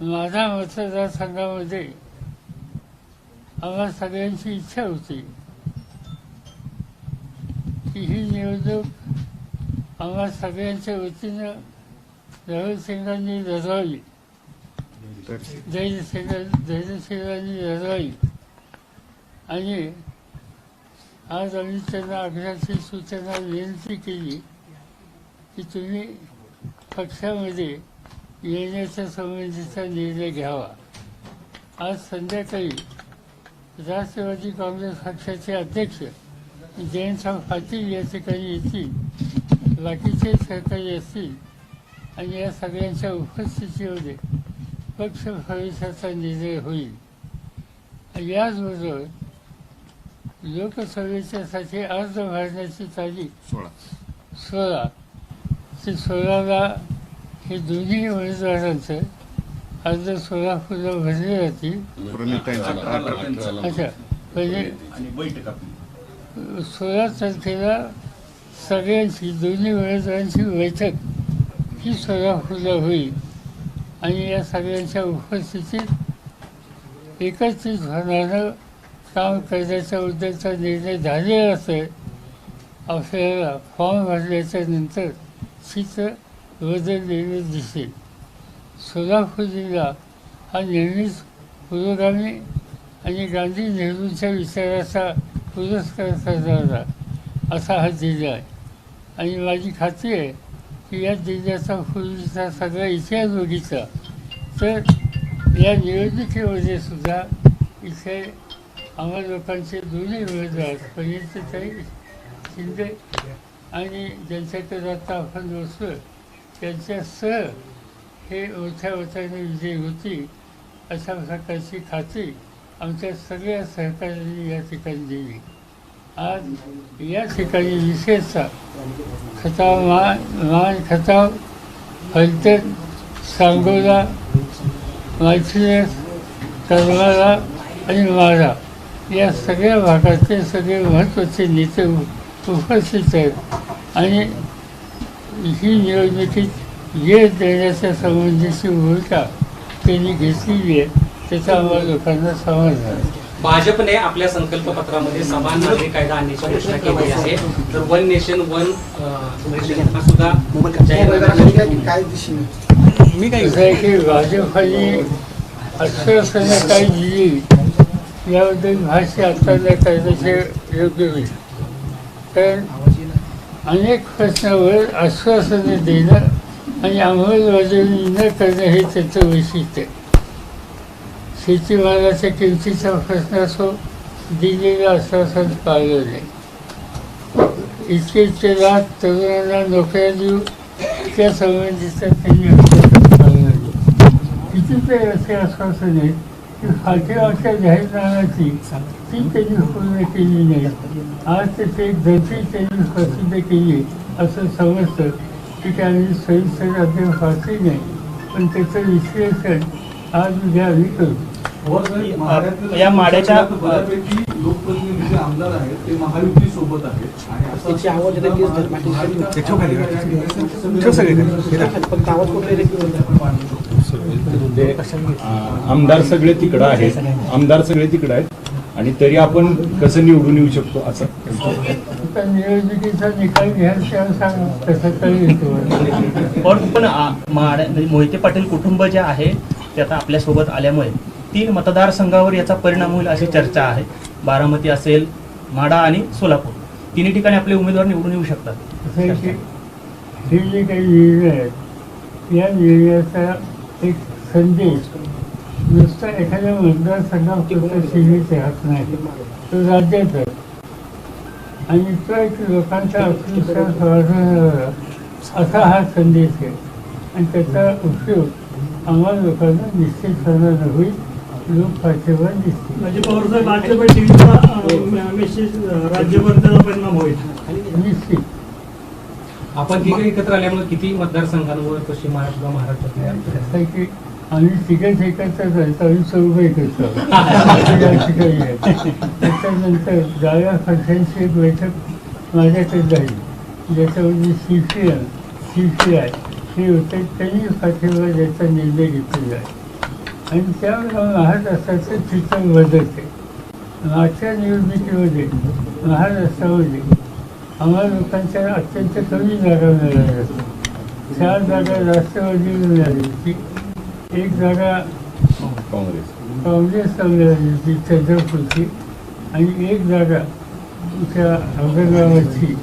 माझ्या मतदारसंघामध्ये आम्हा सगळ्यांची इच्छा होती की ही निवडणूक आम्हा सगळ्यांच्या वतीनं राहुल सिंगांनी लढवावी. जयसिंग जयसिंगांनी लढवावी. आणि आज आम्ही त्यांना आग्रहाची सूचना विनंती केली की तुम्ही पक्षामध्ये येण्याच्या संबंधीचा निर्णय घ्यावा. आज संध्याकाळी राष्ट्रवादी काँग्रेस पक्षाचे अध्यक्ष जयंतराव पाटील या ठिकाणी येतील. बाकीचे सहकारी असतील आणि या सगळ्यांच्या उपस्थितीमध्ये पक्ष प्रवेशाचा निर्णय होईल. याचबरोबर लोकसभेच्यासाठी अर्ज भरण्याची तारीख सोळा. सोळा. ते सोळाला हे दोन्ही उमेदवारांचं अर्ज सोलापूरला भरले जातील अच्छा म्हणजे आणि बैठक आपली. सोळा तारखेला सगळ्यांची दोन्ही उमेदवारांची बैठक ही सोलापूरला होईल. आणि या सगळ्यांच्या उपस्थितीत एकत्रित होणारं काम करण्याच्या उद्देशाचा निर्णय झालेला असेल आपल्याला फॉर्म भरल्याच्या नंतर चित्र बदललेलं दिसेल सोलापूर जिल्हा हा नेहमीच पुरोगामी आणि गांधी नेहरूंच्या विचाराचा पुरस्कार करणारा असा हा जिल्हा आहे. आणि माझी खात्री आहे की या जिल्ह्याचा पूर्वीचा सगळा इतिहास बघितला तर या निवडणुकीमध्ये सुद्धा इथे आम्हा लोकांचे दोन्ही उमेदवार पंडितताई शिंदे आणि ज्यांच्याकडे आता आपण त्यांच्या सह हे ओथ्या मताने विजयी होती अशा प्रकारची खात्री आमच्या सगळ्या सहकार्यांनी या ठिकाणी दिली. आज या ठिकाणी विशेषतः खताव मा मान खताव फलटण सांगोला मायथिनेस करमाळा आणि माळा या सगळ्या भागातले सगळे महत्त्वाचे नेते उपस्थित आहेत. आणि ही निवडणुकीत यश देण्याच्या संबंधीची भूमिका त्यांनी घेतलेली आहे. त्याचा आम्हाला लोकांना समाधान आहे भाजपने आपल्या संकल्पपत्रामध्ये समान नागरी कायदा आणण्याची घोषणा केली आहे. तर वन नेशन वन हा सुद्धा काय मी काय कसं आहे की भाजपाने आश्वासनं काही दिली याबद्दल भाष्य आता न करण्याचे योग्य होईल. कारण अनेक प्रश्नावर आश्वासनं देणं आणि अंमलबजावणी न करणं हे त्याचं वैशिष्ट्य आहे. शेतीमालाच्या किमतीचा प्रश्न असो दिलेलं आश्वासन पाळलं नाही. इतके इतके लाख तरुणांना नोकऱ्या देऊ त्या संबंधीचं त्यांनी आश्वासन पाळलं नाही. कितीतरी असे आश्वासन आहे की फाटीवरच्या जाहीरनाम्याची ती त्यांनी पूर्ण केली नाही आज त्याची एक धरती त्यांनी प्रसिद्ध केली असं समजतं की त्यांनी सविस्तर अध्ययन फारसी नाही पण त्याचं विश्लेषण आज उद्या आम्ही करू या माड्याच्या- बऱ्यापैकी लोकप्रतिनिधी जे आमदार आहेत ते महायुती सोबत आहेत आणि आमदार सगळे तिकडं आहेत. आमदार सगळे तिकडं आहेत. आणि तरी आपण कसं निवडून येऊ शकतो असं. निवडणुकीचा निकाल पण पण म्हणजे मोहिते पाटील कुटुंब जे आहे ते आता आपल्यासोबत आल्यामुळे तीन मतदारसंघावर याचा परिणाम होईल अशी चर्चा आहे. बारामती असेल माडा आणि सोलापूर. तिन्ही ठिकाणी आपले उमेदवार निवडून येऊ शकतात. हे जे काही निर्णय आहेत या निर्णयाचा एक संदेश नुसता एखाद्या मतदारसंघापुरता सीमित राहत नाही. तो राज्यात आहे. आणि तो एक लोकांचा आत्मविश्वास वाढवणारा असा हा संदेश आहे. आणि त्याचा उपयोग आम्हा लोकांना निश्चितपणानं होईल. लोक पाठिंबा दिसतील. म्हणजे पवारसाहेब आजच्या बैठकीचा मेसेज राज्यभर त्याचा परिणाम होईल. निश्चित. आपण तिघे एकत्र आल्यामुळे किती मतदारसंघांवर पश्चिम महाराष्ट्र महाराष्ट्रात आणि आहे आम्ही तिघच एकत्रच आहेत. आम्ही चौघ एकत्र या ठिकाणी त्याच्यानंतर डाव्या पक्षांची एक बैठक माझ्याकडे झाली. ज्याच्यामध्ये C C M C C I हे होते त्यांनी पाठिंबा द्यायचा निर्णय घेतलेला आहे. आणि त्यामुळे महाराष्ट्राचं चित्र बदलते. मागच्या निवडणुकीमध्ये महाराष्ट्रामध्ये आम्हा लोकांच्या अत्यंत कमी जागा मिळाल्या. चार जागा राष्ट्रवादी मिळाली होती एक जागा काँग्रेस. काँग्रेसला मिळाली होती चंद्रपूरची आणि एक जागा तुमच्या औरंगाबादची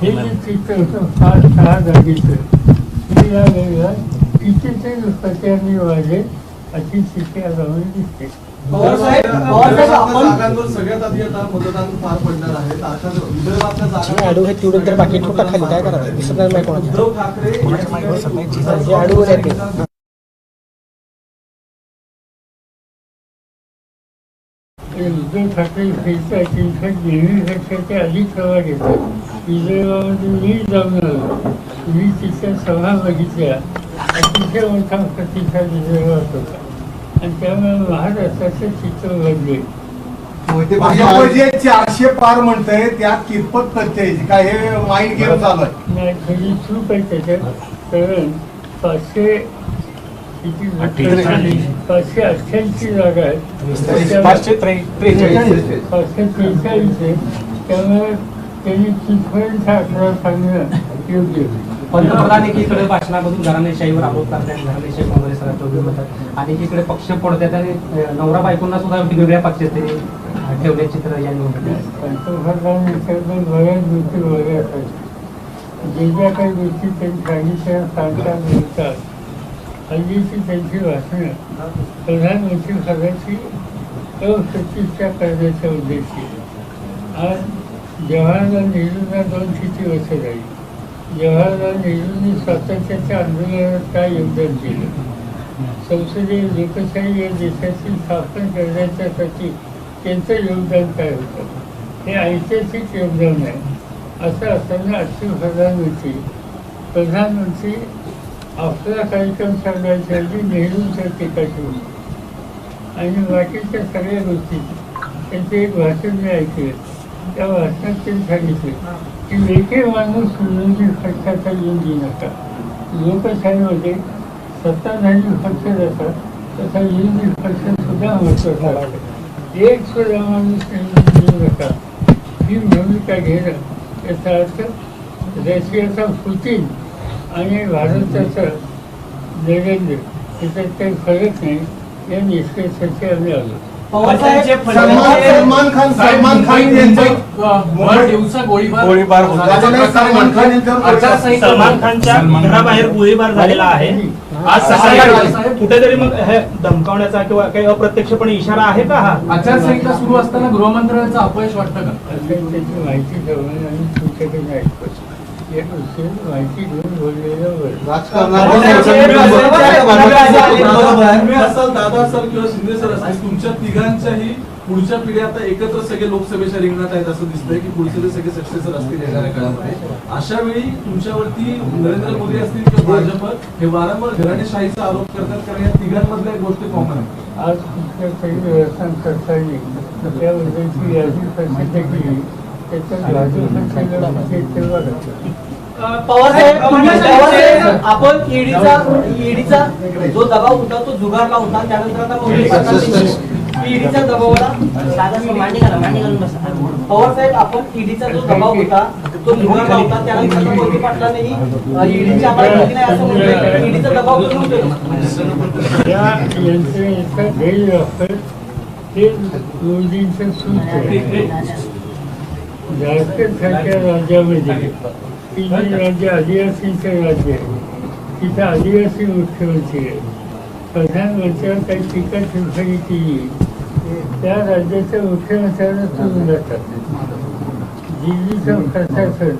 हे जे चित्र होतं पाच सहा जागेचं. ते या वेळेला कितीतरी वाढले अशी दिसते. तर बाकी ठोका खाली? काय करायचं? दिसत नाही कोणाच्या उद्धव ठाकरे हे उद्धव त्यांच्या ते अधिक प्रवाह घेतात विदर्भामध्ये मी जाऊन आलो मी तिथल्या सभा बघितल्या. अतिशय मोठा प्रतिसाद विदर्भात होता. आणि त्यामुळे महाराष्ट्राचं चित्र बदले भाजप जे चारशे पार म्हणतंय त्यात कितपत तथ्य आहे? काय हे माइंड गेम चालू आहे? नाही चूक आहे त्याच्यात. कारण पाचशे किती पाचशे अठ्ठ्याऐंशी जागा आहेत. पाचशे त्रेचाळीस. पाचशे त्रेचाळीस आहे. त्यामुळे त्यांनी तिथपर्यंत अकरा सांगणं योग्य आहे. पंतप्रधान एकीकडे भाषणामधून घराणेशाहीवर आरोप करतात घराणेशाही काँग्रेस राष्ट्रवादी म्हणतात आणि एकीकडे पक्ष पडतात आणि नवरा बायकोंना सुद्धा वेगवेगळ्या पक्षात त्यांनी ठेवले चित्र या निवडणुकीत. जे ज्या काही गोष्टी त्यांनी सांगितल्या सांगतात बोलतात हल्लीची त्यांची भाषणं प्रधानमंत्री पदाची अप्रतिष्ठा करण्याच्या उद्देशी आज जवाहरलाल नेहरूंना दोन किती वर्ष झाली जवाहरलाल नेहरूंनी स्वातंत्र्याच्या आंदोलनात काय योगदान दिलं. संसदीय लोकशाही या देशाची स्थापन करण्याच्यासाठी त्यांचं योगदान काय होतं? हे ऐतिहासिक योगदान आहे. असं असताना अशी प्रधानमंत्री प्रधानमंत्री आपला कार्यक्रम सांगायसाठी नेहरूंच्या टीका ठेवली. आणि बाकीच्या सगळ्या गोष्टी त्यांचे एक भाषण मी ऐकले. त्या भाषणात त्यांनी सांगितले की माणूस विरोधी पक्षाचा येऊन नसतात लोकशाहीमध्ये सत्ताधारी पक्ष जातात तसा विरोधी पक्ष सुद्धा महत्त्वाचा लागतो एक सुद्धा माणूस निवडून नका ही भूमिका घेणं याचा अर्थ रशियाचा पुतीन आणि भारताचा नरेंद्र याच्यात काही फरक नाही या निष्कर्षाचे आम्ही आलो सलमान सलमान खान सलमान खान यांचं भर दिवसा गोळीबार गोळीबार होतो. त्याच्यामुळे सलमान खान यांच्यावर आचारसंहिता सलमान खानच्या घराबाहेर गोळीबार झालेला आहे. आज सकाळी कुठेतरी मग हे धमकावण्याचा किंवा काही अप्रत्यक्षपणे इशारा आहे का हा? आचारसंहिता सुरू असताना गृहमंत्र्यांचं अपयश वाटतं का? माहिती माहिती घेऊन दादा असाल किंवा शिंदे सर असाल तुमच्या तिघांच्याही पुढच्या पिढ्या आता एकत्र सगळे लोकसभेच्या रिंगणात आहेत असं दिसतंय की पुढचे ते सगळे सक्सेसर असतील येणाऱ्या काळामध्ये अशा वेळी तुमच्यावरती नरेंद्र मोदी असतील किंवा भाजप हे वारंवार घराणेशाहीचा आरोप करतात कारण या तिघांमधल्या एक गोष्ट कॉमन आहे आज तुमच्या काही व्यवस्था करता येईल त्याबद्दलची यादी प्रसिद्ध केली त्याच्यात भाजपच्या आपण ईडीचा ईडीचा जो दबाव होता तो जुगारला होता. त्यानंतर आता मोदी सरकारने ईडीच्या दबावाला पवारसाहेब आपण ईडीचा जो दबाव होता तो जुगारला होता. त्यानंतर मोदी पाटलांनी ईडीची आम्हाला माहिती नाही असं म्हटलं ईडीचा दबाव कमी होतोय. या झारखंड सारख्या राज्यामध्ये की जी राज्य आदिवासींचं राज्य आहे तिथं आदिवासी मुख्यमंत्री आहे. प्रधानमंत्र्यांवर काही टीका टिप्पणी केली त्या राज्याच्या मुख्यमंत्र्यांना तुरुंगात जातात. दिल्लीचं प्रशासन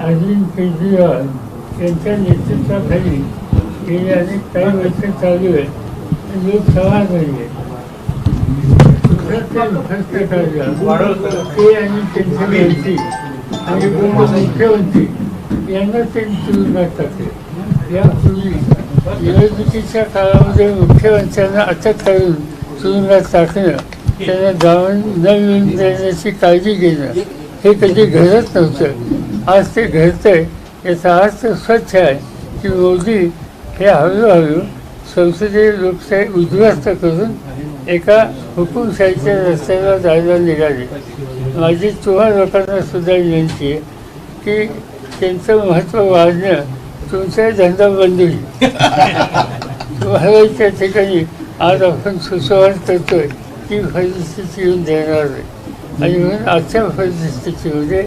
अरविंद केजरीवाल यांच्या नेतृत्वाखाली गेले अनेक काही वर्ष चालू आहे लोक लोक नाही आहे ते आणि त्यांचे आणि मुख्यमंत्री यांना ते तुरुंगात टाकले यापूर्वी निवडणुकीच्या काळामध्ये मुख्यमंत्र्यांना अटक करून तुरुंगात टाकणं त्यांना जाऊन न मिळून देण्याची काळजी घेणं हे कधी घडत नव्हतं. आज ते घडतंय. याचा अर्थ स्वच्छ आहे. की मोदी हे हळूहळू संसदीय लोकशाही उद्ध्वस्त करून एका हुकुमशाहीच्या रस्त्याला जायला निघाली. माझी चव्हाण लोकांना सुद्धा विनंती आहे की त्यांचं महत्त्व वाढणं तुमचा धंदा बंद होईल तुम्हाला त्या ठिकाणी आज आपण सुसंवाद करतोय. ती परिस्थिती येऊन देणार नाही आणि म्हणून आजच्या परिस्थितीमध्ये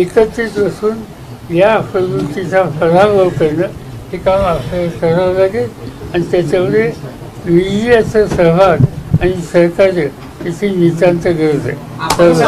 एकत्रित बसून या प्रवृत्तीचा पराभव करणं हे काम आपल्याला करावं लागेल आणि त्याच्यामध्ये मीडियाचा सहभाग आणि सहकार्य याची नितांत गरज आहे. सर्व